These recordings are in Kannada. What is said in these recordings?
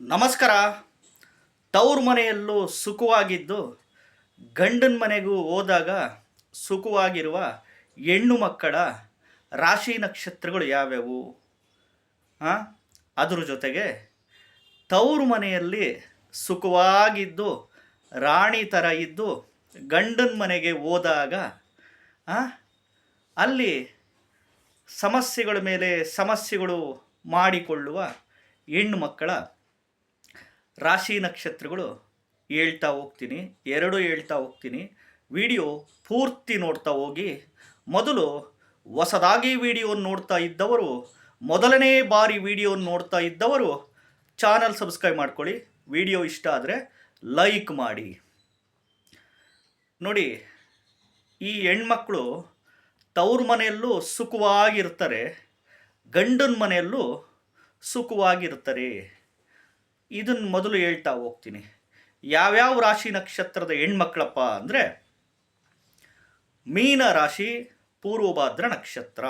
ನಮಸ್ಕಾರ. ತವ್ರ ಮನೆಯಲ್ಲೂ ಸುಖವಾಗಿದ್ದು, ಗಂಡನ ಮನೆಗೂ ಹೋದಾಗ ಸುಖವಾಗಿರುವ ಹೆಣ್ಣು ಮಕ್ಕಳ ರಾಶಿ ನಕ್ಷತ್ರಗಳು ಯಾವ್ಯಾವು? ಹಾಂ ಅದ್ರ ಜೊತೆಗೆ ತವ್ರ ಮನೆಯಲ್ಲಿ ಸುಖವಾಗಿದ್ದು, ರಾಣಿ ಥರ ಇದ್ದು, ಗಂಡನ ಮನೆಗೆ ಹೋದಾಗ ಅಲ್ಲಿ ಸಮಸ್ಯೆಗಳ ಮೇಲೆ ಸಮಸ್ಯೆಗಳು ಮಾಡಿಕೊಳ್ಳುವ ಹೆಣ್ಣು ಮಕ್ಕಳ ರಾಶಿ ನಕ್ಷತ್ರಗಳು ಹೇಳ್ತಾ ಹೋಗ್ತೀನಿ, ಎರಡು ಹೇಳ್ತಾ ಹೋಗ್ತೀನಿ. ವಿಡಿಯೋ ಪೂರ್ತಿ ನೋಡ್ತಾ ಹೋಗಿ. ಮೊದಲು ಹೊಸದಾಗಿ ವಿಡಿಯೋ ನೋಡ್ತಾ ಇದ್ದವರು, ಮೊದಲನೇ ಬಾರಿ ವಿಡಿಯೋ ನೋಡ್ತಾ ಇದ್ದವರು ಚಾನಲ್ ಸಬ್ಸ್ಕ್ರೈಬ್ ಮಾಡ್ಕೊಳ್ಳಿ. ವಿಡಿಯೋ ಇಷ್ಟ ಆದರೆ ಲೈಕ್ ಮಾಡಿ. ನೋಡಿ, ಈ ಹೆಣ್ಮಕ್ಳು ತವ್ರ ಮನೆಯಲ್ಲೂ ಸುಖವಾಗಿರ್ತಾರೆ, ಗಂಡನ ಮನೆಯಲ್ಲೂ ಸುಖವಾಗಿರ್ತಾರೆ. ಇದನ್ನು ಮೊದಲು ಹೇಳ್ತಾ ಹೋಗ್ತೀನಿ. ಯಾವ್ಯಾವ ರಾಶಿ ನಕ್ಷತ್ರದ ಹೆಣ್ಮಕ್ಳಪ್ಪ ಅಂದರೆ ಮೀನ ರಾಶಿ, ಪೂರ್ವಭಾದ್ರ ನಕ್ಷತ್ರ.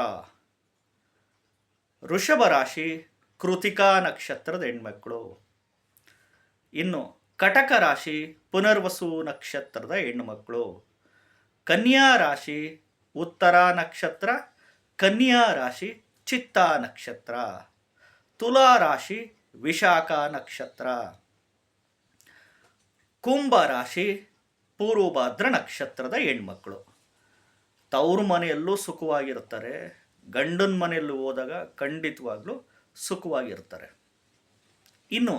ಋಷಭ ರಾಶಿ, ಕೃತಿಕಾ ನಕ್ಷತ್ರದ ಹೆಣ್ಮಕ್ಳು. ಇನ್ನು ಕಟಕ ರಾಶಿ, ಪುನರ್ವಸು ನಕ್ಷತ್ರದ ಹೆಣ್ಮಕ್ಳು. ಕನ್ಯಾ ರಾಶಿ, ಉತ್ತರ ನಕ್ಷತ್ರ, ಕನ್ಯಾ ರಾಶಿ, ಚಿತ್ತಾ ನಕ್ಷತ್ರ. ತುಲಾ ರಾಶಿ ವಿಶಾಖ ನಕ್ಷತ್ರ. ಕುಂಭ ರಾಶಿ, ಪೂರ್ವಭಾದ್ರ ನಕ್ಷತ್ರದ ಹೆಣ್ಮಕ್ಳು. ತವ್ರ ಮನೆಯಲ್ಲೂ ಸುಖವಾಗಿರ್ತಾರೆ ಗಂಡನ ಮನೆಯಲ್ಲೂ ಹೋದಾಗ ಖಂಡಿತವಾಗ್ಲೂ ಸುಖವಾಗಿರ್ತಾರೆ ಇನ್ನು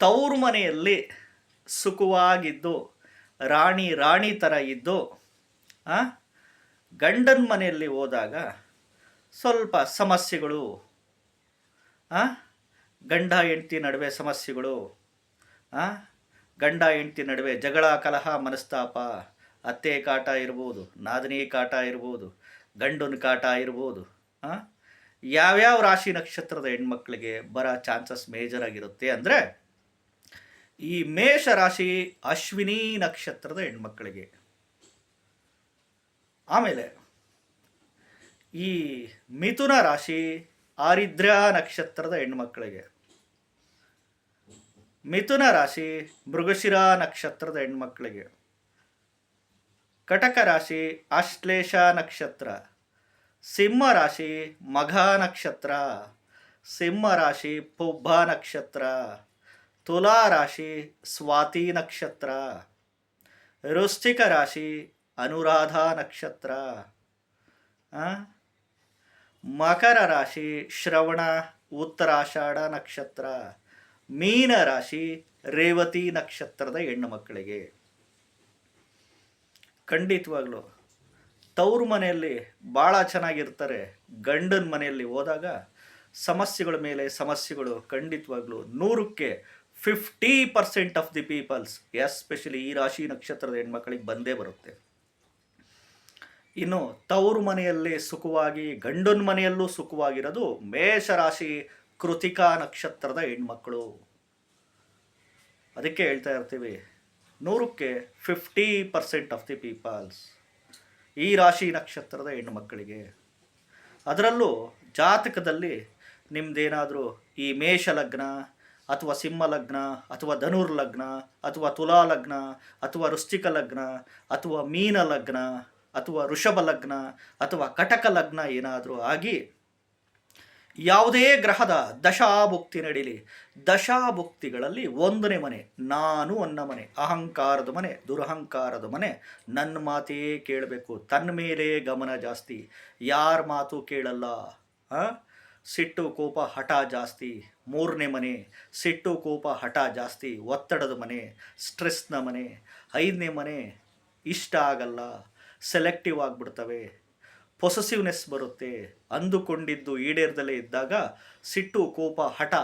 ತವ್ರ ಮನೆಯಲ್ಲಿ ಸುಖವಾಗಿದ್ದು, ರಾಣಿ ರಾಣಿ ಥರ ಇದ್ದು ಗಂಡನ ಮನೆಯಲ್ಲಿ ಹೋದಾಗ ಸ್ವಲ್ಪ ಸಮಸ್ಯೆಗಳು ಗಂಡ ಹೆಂಡತಿ ನಡುವೆ ಸಮಸ್ಯೆಗಳು ಗಂಡ ಹೆಂಡತಿ ನಡುವೆ ಜಗಳ, ಕಲಹ, ಮನಸ್ತಾಪ, ಅತ್ತೆ ಕಾಟ ಇರ್ಬೋದು, ನಾದಿನಿ ಕಾಟ ಇರ್ಬೋದು, ಗಂಡನ ಕಾಟ ಇರ್ಬೋದು ಯಾವ್ಯಾವ ರಾಶಿ ನಕ್ಷತ್ರದ ಹೆಣ್ಮಕ್ಳಿಗೆ ಬರೋ ಚಾನ್ಸಸ್ ಮೇಜರ್ ಆಗಿರುತ್ತೆ ಅಂದರೆ, ಈ ಮೇಷ ರಾಶಿ ಅಶ್ವಿನಿ ನಕ್ಷತ್ರದ ಹೆಣ್ಮಕ್ಳಿಗೆ. ಆಮೇಲೆ ಈ ಮಿಥುನ ರಾಶಿ ಆರಿದ್ರ ನಕ್ಷತ್ರದ ಹೆಣ್ಮಕ್ಳಿಗೆ ಮಿಥುನ ರಾಶಿ ಮೃಗಶಿರ ನಕ್ಷತ್ರದ ಹೆಣ್ಮಕ್ಳಿಗೆ ಕಟಕ ರಾಶಿ ಆಶ್ಲೇಷ ನಕ್ಷತ್ರ. ಸಿಂಹ ರಾಶಿ ಮಘ ನಕ್ಷತ್ರ. ಸಿಂಹ ರಾಶಿ ಪುಬ್ಬ ನಕ್ಷತ್ರ. ತುಲಾ ರಾಶಿ ಸ್ವಾತಿ ನಕ್ಷತ್ರ. ವೃಶ್ಚಿಕ ರಾಶಿ ಅನುರಾಧ ನಕ್ಷತ್ರ? ಮಕರ ರಾಶಿ ಶ್ರವಣ, ಉತ್ತರಾಷಾಢ ನಕ್ಷತ್ರ, ಮೀನ ರಾಶಿ, ರೇವತಿ ನಕ್ಷತ್ರದ ಹೆಣ್ಣು ಮಕ್ಕಳಿಗೆ. ಖಂಡಿತವಾಗ್ಲೂ, ತವ್ರ ಮನೆಯಲ್ಲಿ ಭಾಳ ಚೆನ್ನಾಗಿರ್ತಾರೆ. ಗಂಡನ ಮನೆಯಲ್ಲಿ ಹೋದಾಗ ಸಮಸ್ಯೆಗಳ ಮೇಲೆ ಸಮಸ್ಯೆಗಳು ಖಂಡಿತವಾಗ್ಲೂ ನೂರಕ್ಕೆ fifty percent of the peoples especially ಈ ರಾಶಿ ನಕ್ಷತ್ರದ ಹೆಣ್ಮಕ್ಳಿಗೆ ಬಂದೇ ಬರುತ್ತೆ. ಇನ್ನು ತವರು ಮನೆಯಲ್ಲಿ ಸುಖವಾಗಿ, ಗಂಡನ ಮನೆಯಲ್ಲೂ ಸುಖವಾಗಿರೋದು ಮೇಷರಾಶಿ ಕೃತಿಕಾ ನಕ್ಷತ್ರದ ಹೆಣ್ಮಕ್ಕಳು ಅದಕ್ಕೆ ಹೇಳ್ತಾ ಇರ್ತೀವಿ, ನೂರಕ್ಕೆ fifty percent of the peoples ಈ ರಾಶಿ ನಕ್ಷತ್ರದ ಹೆಣ್ಣುಮಕ್ಕಳಿಗೆ ಅದರಲ್ಲೂ ಜಾತಕದಲ್ಲಿ ನಿಮ್ಮದೇನಾದರೂ ಈ ಮೇಷ ಲಗ್ನ ಅಥವಾ ಸಿಂಹ ಲಗ್ನ ಅಥವಾ ಧನುರ್ ಲಗ್ನ ಅಥವಾ ತುಲಾ ಲಗ್ನ ಅಥವಾ ವೃಶ್ಚಿಕ ಲಗ್ನ ಅಥವಾ ಮೀನ ಲಗ್ನ ಅಥವಾ ಋಷಭ ಲಗ್ನ ಅಥವಾ ಕಟಕ ಲಗ್ನ ಏನಾದರೂ ಆಗಿ ಯಾವುದೇ ಗ್ರಹದ ದಶಾಭುಕ್ತಿ ನಡೀಲಿ. ದಶಾಭುಕ್ತಿಗಳಲ್ಲಿ ಒಂದನೇ ಮನೆ, ನಾನು ಅನ್ನ ಮನೆ, ಅಹಂಕಾರದ ಮನೆ, ದುರಹಂಕಾರದ ಮನೆ ನನ್ನ ಮಾತೇ ಕೇಳಬೇಕು. ತನ್ನ ಮೇಲೆ ಗಮನ ಜಾಸ್ತಿ. ಯಾರ ಮಾತು ಕೇಳಲ್ಲ? ಸಿಟ್ಟು, ಕೋಪ, ಹಠ ಜಾಸ್ತಿ. ಮೂರನೇ ಮನೆ, ಸಿಟ್ಟು, ಕೋಪ, ಹಠ ಜಾಸ್ತಿ. ಒತ್ತಡದ ಮನೆ, ಸ್ಟ್ರೆಸ್ನ ಮನೆ. ಐದನೇ ಮನೆ, ಇಷ್ಟ ಆಗಲ್ಲ. ಸೆಲೆಕ್ಟಿವ್ ಆಗಿಬಿಡ್ತವೆ. ಪೊಸೆಸಿವ್ನೆಸ್ ಬರುತ್ತೆ. ಅಂದುಕೊಂಡಿದ್ದು ಈಡೇರದಲ್ಲೇ ಇದ್ದಾಗ ಸಿಟ್ಟು, ಕೋಪ, ಹಠ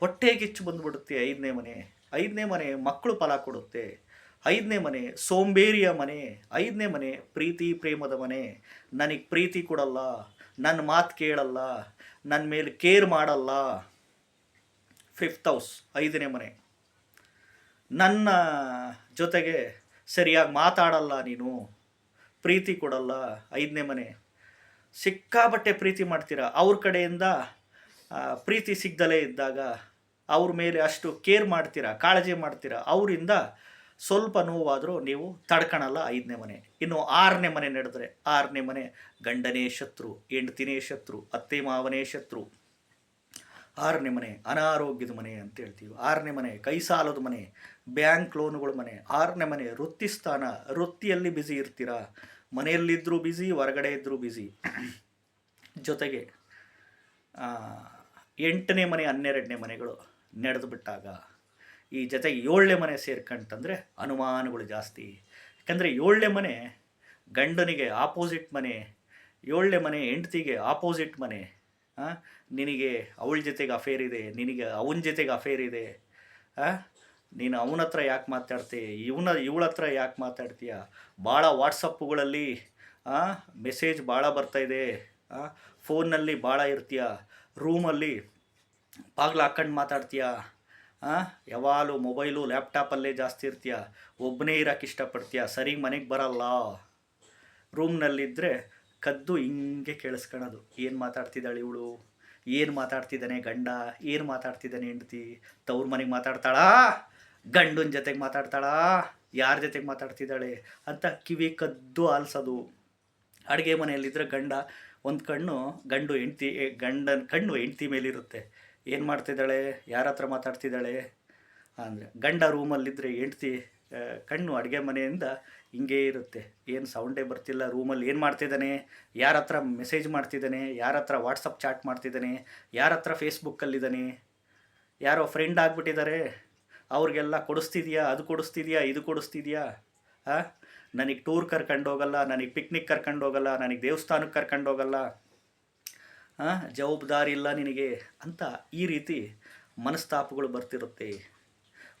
ಹೊಟ್ಟೆ ಬಂದುಬಿಡುತ್ತೆ ಬಂದ್ಬಿಡುತ್ತೆ ಐದನೇ ಮನೆ. ಐದನೇ ಮನೆ ಮಕ್ಕಳು ಫಲ ಕೊಡುತ್ತೆ. ಐದನೇ ಮನೆ ಸೋಂಬೇರಿಯ ಮನೆ. ಐದನೇ ಮನೆ ಪ್ರೀತಿ, ಪ್ರೇಮದ ಮನೆ. ನನಗೆ ಪ್ರೀತಿ ಕೊಡಲ್ಲ ನನ್ನ ಮಾತು ಕೇಳಲ್ಲ ನನ್ನ ಮೇಲೆ ಕೇರ್ ಮಾಡಲ್ಲ. ಫಿಫ್ತ್ ಹೌಸ್ ಐದನೇ ಮನೆ. ನನ್ನ ಜೊತೆಗೆ ಸರಿಯಾಗಿ ಮಾತಾಡಲ್ಲ ನೀನು. ಪ್ರೀತಿ ಕೊಡಲ್ಲ. ಐದನೇ ಮನೆ. ಸಿಕ್ಕಾಬಟ್ಟೆ ಪ್ರೀತಿ ಮಾಡ್ತೀರಾ? ಅವ್ರ ಕಡೆಯಿಂದ ಪ್ರೀತಿ ಸಿಗ್ದಲೇ ಇದ್ದಾಗ ಅವ್ರ ಮೇಲೆ ಅಷ್ಟು ಕೇರ್ ಮಾಡ್ತೀರಾ? ಕಾಳಜಿ ಮಾಡ್ತೀರಾ? ಅವರಿಂದ ಸ್ವಲ್ಪ ನೋವಾದರೂ ನೀವು ತಡ್ಕೊಳಲ್ಲ ಐದನೇ ಮನೆ. ಇನ್ನು ಆರನೇ ಮನೆ ನಡೆದ್ರೆ, ಆರನೇ ಮನೆ ಗಂಡನೇ ಶತ್ರು, ಹೆಂಡ್ತಿನೇ ಶತ್ರು, ಅತ್ತೆ ಮಾವನೇ ಶತ್ರು. ಆರನೇ ಮನೆ ಅನಾರೋಗ್ಯದ ಮನೆ ಅಂತ ಹೇಳ್ತೀವಿ. ಆರನೇ ಮನೆ ಕೈ ಸಾಲದ ಮನೆ, ಬ್ಯಾಂಕ್ ಲೋನುಗಳ ಮನೆ. ಆರನೇ ಮನೆ ವೃತ್ತಿ ಸ್ಥಾನ ವೃತ್ತಿಯಲ್ಲಿ ಬ್ಯುಸಿ ಇರ್ತೀರಾ? ಮನೆಯಲ್ಲಿದ್ದರೂ ಬ್ಯುಸಿ ಹೊರಗಡೆ ಇದ್ದರೂ ಬ್ಯುಸಿ ಜೊತೆಗೆ ಎಂಟನೇ ಮನೆ, ಹನ್ನೆರಡನೇ ಮನೆಗಳು ನಡೆದು ಬಿಟ್ಟಾಗ, ಈ ಜೊತೆಗೆ ಏಳನೇ ಮನೆ ಸೇರ್ಕಂತಂದರೆ ಅನುಮಾನಗಳು ಜಾಸ್ತಿ. ಯಾಕಂದರೆ ಏಳನೇ ಮನೆ ಗಂಡನಿಗೆ ಆಪೋಸಿಟ್ ಮನೆ, ಏಳನೇ ಮನೆ ಹೆಂಡ್ತಿಗೆ ಆಪೋಸಿಟ್ ಮನೆ ನಿನಗೆ ಅವಳ ಜೊತೆಗೆ ಅಫೇರ್ ಇದೆ, ನಿನಗೆ ಅವನ ಜೊತೆಗೆ ಅಫೇರ್ ಇದೆ ನೀನು ಅವನ ಹತ್ರ ಯಾಕೆ ಮಾತಾಡ್ತೀಯ ಇವನ, ಇವಳ ಹತ್ರ ಯಾಕೆ ಮಾತಾಡ್ತೀಯ? ಭಾಳ ವಾಟ್ಸಪ್ಪುಗಳಲ್ಲಿ ಮೆಸೇಜ್ ಭಾಳ ಬರ್ತಾ ಇದೆ. ಫೋನ್ನಲ್ಲಿ ಭಾಳ ಇರ್ತೀಯ. ರೂಮಲ್ಲಿ ಬಾಗ್ಲು ಹಾಕ್ಕೊಂಡು ಮಾತಾಡ್ತೀಯ. ಯಾವಾಗಲೂ ಮೊಬೈಲು, ಲ್ಯಾಪ್ಟಾಪಲ್ಲೇ ಜಾಸ್ತಿ ಇರ್ತೀಯ. ಒಬ್ಬನೇ ಇರೋಕ್ಕೆ ಇಷ್ಟಪಡ್ತೀಯ. ಸರಿ ಮನೆಗೆ ಬರಲ್ಲ. ರೂಮ್ನಲ್ಲಿದ್ದರೆ ಕದ್ದು ಹಿಂಗೆ ಕೇಳಿಸ್ಕೊಳೋದು ಏನು ಮಾತಾಡ್ತಿದ್ದಾಳೆ ಇವಳು? ಏನು ಮಾತಾಡ್ತಿದ್ದಾನೆ ಗಂಡ? ಏನು ಮಾತಾಡ್ತಿದ್ದಾನೆ ಹೆಂಡ್ತಿ? ತವ್ರ ಮನೆಗೆ ಮಾತಾಡ್ತಾಳಾ? ಗಂಡನ ಜೊತೆಗೆ ಮಾತಾಡ್ತಾಳಾ? ಯಾರ ಜೊತೆಗೆ ಮಾತಾಡ್ತಿದ್ದಾಳೆ? ಅಂತ ಕಿವಿ ಕದ್ದು ಆಲಿಸೋದು. ಅಡುಗೆ ಮನೆಯಲ್ಲಿದ್ದರೆ ಗಂಡ, ಒಂದು ಕಣ್ಣು ಗಂಡು ಹೆಂಡ್ತಿ ಗಂಡನ ಕಣ್ಣು ಹೆಂಡ್ತಿ ಮೇಲಿರುತ್ತೆ. ಏನು ಮಾಡ್ತಿದ್ದಾಳೆ? ಯಾರ ಹತ್ರ ಮಾತಾಡ್ತಿದ್ದಾಳೆ? ಅಂದರೆ ಗಂಡ ರೂಮಲ್ಲಿದ್ದರೆ ಹೆಂಡ್ತಿ ಕಣ್ಣು ಅಡುಗೆ ಮನೆಯಿಂದ ಹಿಂಗೇ ಇರುತ್ತೆ. ಏನು ಸೌಂಡೇ ಬರ್ತಿಲ್ಲ, ರೂಮಲ್ಲಿ ಏನು ಮಾಡ್ತಿದ್ದಾನೆ? ಯಾರ ಹತ್ರ ಮೆಸೇಜ್ ಮಾಡ್ತಿದ್ದಾನೆ? ಯಾರ ಹತ್ರ ವಾಟ್ಸಪ್ ಚಾಟ್ ಮಾಡ್ತಿದ್ದಾನೆ? ಯಾರ ಹತ್ರ ಫೇಸ್ಬುಕ್ಕಲ್ಲಿದ್ದಾನೆ? ಯಾರೋ ಫ್ರೆಂಡ್ ಆಗಿಬಿಟ್ಟಿದ್ದಾರೆ ಅವ್ರಿಗೆಲ್ಲ ಕೊಡಿಸ್ತಿದ್ಯಾ ಅದು ಕೊಡಿಸ್ತಿದ್ಯಾ ಇದು ಕೊಡಿಸ್ತಿದ್ಯಾ? ಹಾಂ ನನಗೆ ಟೂರ್ ಕರ್ಕೊಂಡು ಹೋಗಲ್ಲ ನನಗೆ ಪಿಕ್ನಿಕ್ ಕರ್ಕೊಂಡು ಹೋಗಲ್ಲ ನನಗೆ ದೇವಸ್ಥಾನಕ್ಕೆ ಕರ್ಕೊಂಡು ಹೋಗಲ್ಲ. ಹಾಂ ಜವಾಬ್ದಾರಿ ಇಲ್ಲ ನಿನಗೆ ಅಂತ ಈ ರೀತಿ ಮನಸ್ತಾಪಗಳು ಬರ್ತಿರುತ್ತೆ.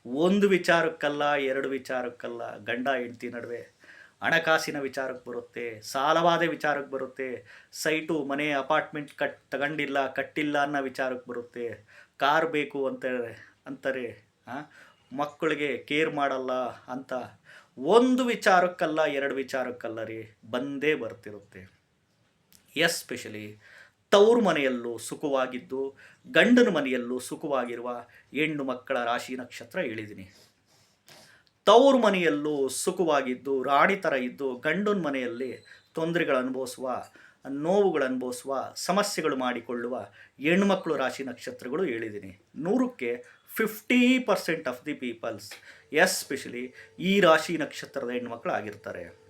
ಒಂದು ವಿಚಾರಕ್ಕಲ್ಲ ಎರಡು ವಿಚಾರಕ್ಕಲ್ಲ ಗಂಡ ಹೆಂಡ್ತಿ ನಡುವೆ ಹಣಕಾಸಿನ ವಿಚಾರಕ್ಕೆ ಬರುತ್ತೆ ಸಾಲವಾದ ವಿಚಾರಕ್ಕೆ ಬರುತ್ತೆ ಸೈಟು ಮನೆ ಅಪಾರ್ಟ್ಮೆಂಟ್ ಕಟ್ ತಗೊಂಡಿಲ್ಲ ಕಟ್ಟಿಲ್ಲ ಅನ್ನೋ ವಿಚಾರಕ್ಕೆ ಬರುತ್ತೆ. ಕಾರ್ ಬೇಕು ಅಂತ ಅಂತಾರೆ. ಆ, ಮಕ್ಕಳಿಗೆ ಕೇರ್ ಮಾಡಲ್ಲ ಅಂತ ಒಂದು ವಿಚಾರಕ್ಕಲ್ಲ, ಎರಡು ವಿಚಾರಕ್ಕಲ್ಲ ರೀ, ಬಂದೇ ಬರ್ತಿರುತ್ತೆ. ಎಸ್ಪೆಷಲಿ ತವ್ರ ಮನೆಯಲ್ಲೂ ಸುಖವಾಗಿದ್ದು, ಗಂಡನ ಮನೆಯಲ್ಲೂ ಸುಖವಾಗಿರುವ ಹೆಣ್ಣು ಮಕ್ಕಳ ರಾಶಿ ನಕ್ಷತ್ರ ಹೇಳಿದ್ದೀನಿ. ತವ್ರ ಮನೆಯಲ್ಲೂ ಸುಖವಾಗಿದ್ದು, ರಾಣಿ ಥರ ಇದ್ದು, ಗಂಡನ ಮನೆಯಲ್ಲಿ ತೊಂದರೆಗಳು ಅನುಭವಿಸುವ, ನೋವುಗಳು ಅನುಭವಿಸುವ, ಸಮಸ್ಯೆಗಳು ಮಾಡಿಕೊಳ್ಳುವ ಹೆಣ್ಮಕ್ಳು ರಾಶಿ ನಕ್ಷತ್ರಗಳು ಹೇಳಿದ್ದೀನಿ. ನೂರಕ್ಕೆ fifty percent of the peoples especially ಈ ರಾಶಿ ನಕ್ಷತ್ರದ ಹೆಣ್ಮಕ್ಳು ಆಗಿರ್ತಾರೆ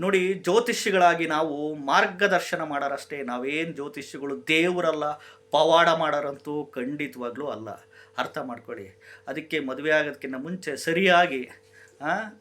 ನೋಡಿ ಜ್ಯೋತಿಷಿಗಳಾಗಿ ನಾವು ಮಾರ್ಗದರ್ಶನ ಮಾಡೋರಷ್ಟೇ ನಾವೇನು ಜ್ಯೋತಿಷಿಗಳು ದೇವರಲ್ಲ, ಪವಾಡ ಮಾಡೋರಂತೂ ಖಂಡಿತವಾಗ್ಲೂ ಅಲ್ಲ. ಅರ್ಥ ಮಾಡ್ಕೊಳ್ಳಿ. ಅದಕ್ಕೆ ಮದುವೆ ಆಗೋದಕ್ಕಿಂತ ಮುಂಚೆ ಸರಿಯಾಗಿ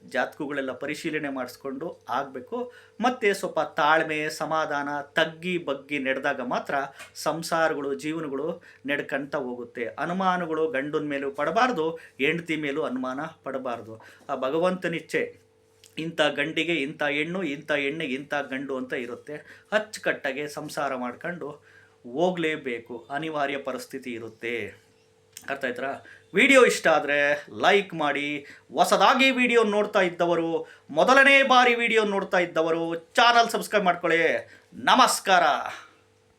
ಜಾತಕಗಳೆಲ್ಲ ಪರಿಶೀಲನೆ ಮಾಡಿಸ್ಕೊಂಡು ಆಗಬೇಕು. ಮತ್ತು ಸ್ವಲ್ಪ ತಾಳ್ಮೆ, ಸಮಾಧಾನ, ತಗ್ಗಿ ಬಗ್ಗಿ ನಡೆದಾಗ ಮಾತ್ರ ಸಂಸಾರಗಳು, ಜೀವನಗಳು ನಡ್ಕಂತ ಹೋಗುತ್ತೆ. ಅನುಮಾನಗಳು ಗಂಡನ ಮೇಲೂ ಪಡಬಾರ್ದು, ಹೆಂಡತಿ ಮೇಲೂ ಅನುಮಾನ ಪಡಬಾರ್ದು. ಆ ಭಗವಂತನಿಚ್ಛೆ ಇಂಥ ಗಂಡಿಗೆ ಇಂಥ ಹೆಣ್ಣು, ಇಂಥ ಹೆಣ್ಣಿಗೆ ಇಂಥ ಗಂಡು ಅಂತ ಇರುತ್ತೆ. ಅಚ್ಚುಕಟ್ಟಾಗೆ ಸಂಸಾರ ಮಾಡ್ಕೊಂಡು ಹೋಗಲೇಬೇಕು. ಅನಿವಾರ್ಯ ಪರಿಸ್ಥಿತಿ ಇರುತ್ತೆ. ಅರ್ಥ ಆಯ್ತಾ? ವಿಡಿಯೋ ಇಷ್ಟ ಆದರೆ ಲೈಕ್ ಮಾಡಿ. ಹೊಸದಾಗಿ ವಿಡಿಯೋ ನೋಡ್ತಾ ಇದ್ದವರು, ಮೊದಲನೇ ಬಾರಿ ವಿಡಿಯೋ ನೋಡ್ತಾ ಇದ್ದವರು, ಚಾನಲ್ ಸಬ್ಸ್ಕ್ರೈಬ್ ಮಾಡ್ಕೊಳ್ಳಿ. ನಮಸ್ಕಾರ.